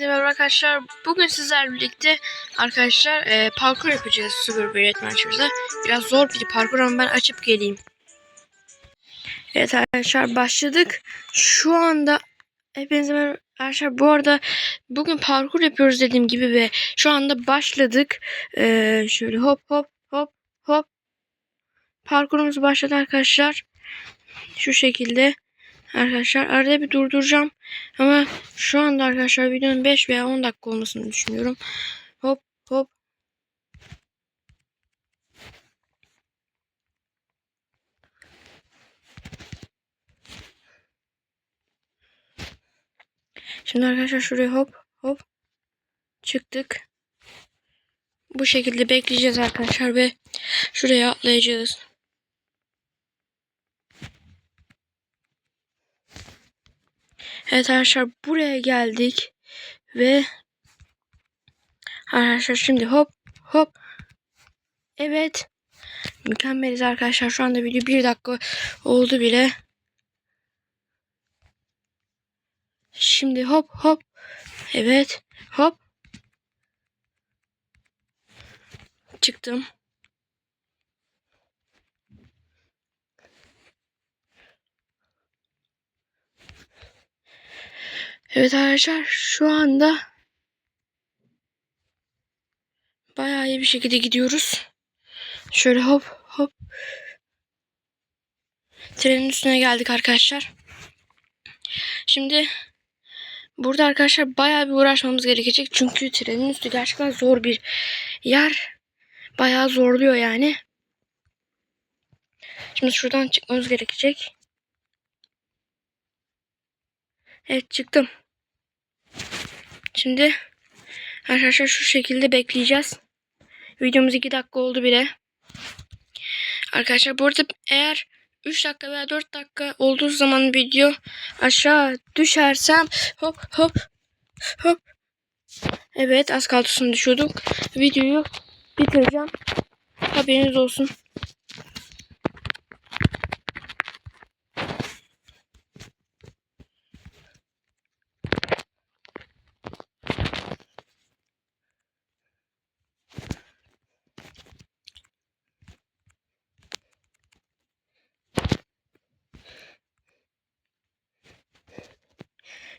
Hepinize merhaba arkadaşlar. Bugün sizlerle birlikte arkadaşlar e, parkur yapacağız Super bir Adventure'da. Biraz zor bir parkur ama ben açıp geleyim. Evet arkadaşlar başladık. Şu anda hepinize merhaba arkadaşlar. Bu arada bugün parkur yapıyoruz dediğim gibi ve şu anda başladık. E, şöyle hop hop hop hop. Parkurumuz başladı arkadaşlar. Şu şekilde. Arkadaşlar arada bir durduracağım. Ama şu anda arkadaşlar videonun 5 veya 10 dakika olmasını düşünüyorum. Hop hop. Şimdi arkadaşlar şuraya hop hop çıktık. Bu şekilde bekleyeceğiz arkadaşlar ve şuraya atlayacağız. Evet arkadaşlar buraya geldik ve arkadaşlar şimdi hop hop. Evet mükemmeliz arkadaşlar. Şu anda video bir dakika oldu bile. Şimdi hop hop. Evet hop. Çıktım Evet arkadaşlar şu anda bayağı iyi bir şekilde gidiyoruz. Şöyle hop hop. Trenin üstüne geldik arkadaşlar. Şimdi burada arkadaşlar bayağı bir uğraşmamız gerekecek. Çünkü trenin üstü gerçekten zor bir yer. Bayağı zorluyor yani. Şimdi şuradan çıkmamız gerekecek. Evet çıktım. Şimdi arkadaşlar şu şekilde bekleyeceğiz. Videomuz 2 dakika oldu bile. Arkadaşlar burada eğer 3 dakika veya 4 dakika olduğu zaman video aşağı düşersem hop hop hop. Evet az kaldı düşüyorduk. Videoyu bitireceğim. Haberiniz olsun.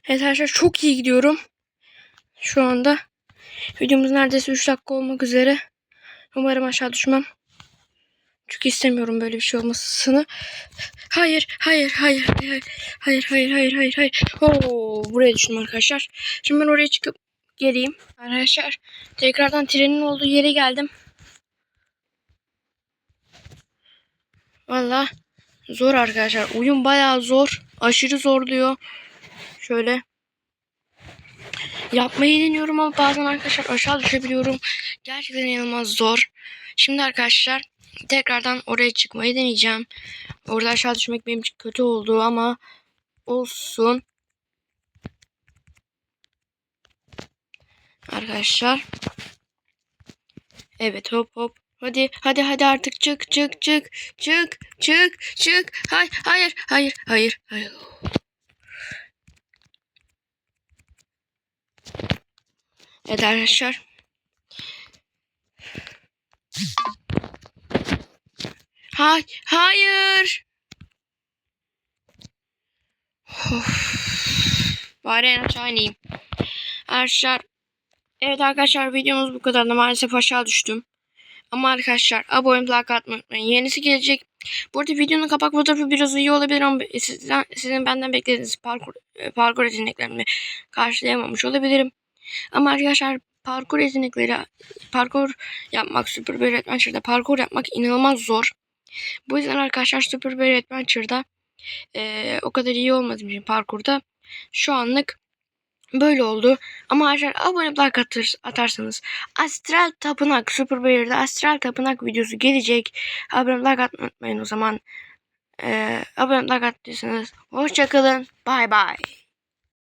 Evet arkadaşlar çok iyi gidiyorum. Şu anda videomuz neredeyse 3 dakika olmak üzere. Umarım aşağı düşmem. Çünkü istemiyorum böyle bir şey olmasını. Hayır, hayır, hayır, hayır, hayır, hayır, hayır, hayır, hayır. Oo, buraya düştüm arkadaşlar. Şimdi ben oraya çıkıp geleyim. Arkadaşlar tekrardan trenin olduğu yere geldim. Valla zor arkadaşlar. Oyun bayağı zor. Aşırı zorluyor. Şöyle. Yapmayı deniyorum ama bazen arkadaşlar aşağı düşebiliyorum. Gerçekten inanılmaz zor. Şimdi arkadaşlar tekrardan oraya çıkmayı deneyeceğim. Orada aşağı düşmek benim için kötü oldu ama olsun. Arkadaşlar. Evet hop hop. Hadi hadi hadi artık çık çık çık çık çık çık. Hayır hayır hayır hayır hayır. Evet arkadaşlar. Hay hayır. Of. Bari en aşağı ineyim. Arkadaşlar. Evet arkadaşlar videomuz bu kadardı. Maalesef aşağı düştüm. Ama arkadaşlar abone like atmayı unutmayın. Yenisi gelecek. Burada videonun kapak fotoğrafı biraz iyi olabilir ama sizden, sizin benden beklediğiniz parkur, parkur yeteneklerimi karşılayamamış olabilirim. Ama arkadaşlar parkur yetenekleri, parkur yapmak Super Bear Adventure'da parkur yapmak inanılmaz zor. Bu yüzden arkadaşlar Super Bear Adventure'da e, o kadar iyi olmadığım için parkurda şu anlık böyle oldu. Ama arkadaşlar abone like atır, atarsanız Astral Tapınak Super Bear'da Astral Tapınak videosu gelecek. Abone like atmayı unutmayın o zaman. E, abone like attıysanız hoşçakalın. Bye bye.